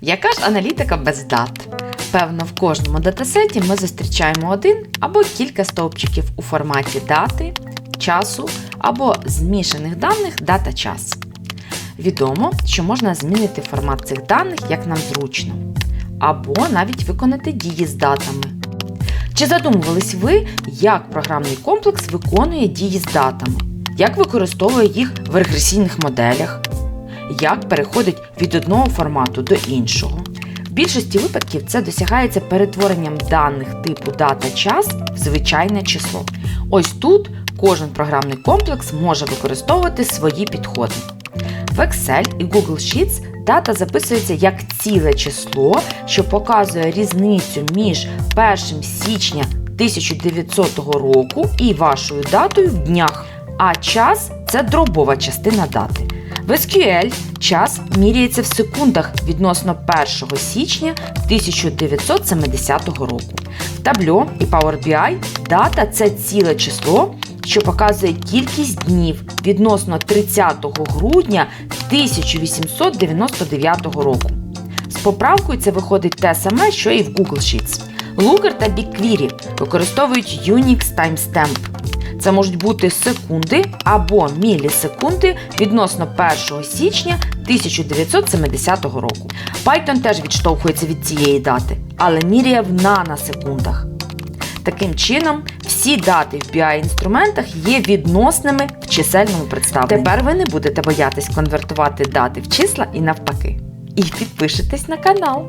Яка ж аналітика без дат? Певно, в кожному датасеті ми зустрічаємо один або кілька стовпчиків у форматі дати, часу або змішаних даних дата-час. Відомо, що можна змінити формат цих даних як нам зручно, або навіть виконати дії з датами. Чи задумувались ви, як програмний комплекс виконує дії з датами? Як використовує їх в регресійних моделях? Як переходить від одного формату до іншого? В більшості випадків це досягається перетворенням даних типу дата час в звичайне число. Ось тут кожен програмний комплекс може використовувати свої підходи. В Excel і Google Sheets дата записується як ціле число, що показує різницю між 1 січня 1900 року і вашою датою в днях. А час це дробова частина дати. В SQL час міряється в секундах відносно 1 січня 1970 року. В Tableau і Power BI дата це ціле число, що показує кількість днів відносно 30 грудня 1899 року. З поправкою це виходить те саме, що і в Google Sheets. Looker та BigQuery використовують Unix Timestamp. Це можуть бути секунди або мілісекунди відносно 1 січня 1970 року. Python теж відштовхується від цієї дати, але міряє в наносекундах. Таким чином, всі дати в BI-інструментах є відносними в чисельному представленні. Тепер ви не будете боятись конвертувати дати в числа і навпаки. І підпишитесь на канал.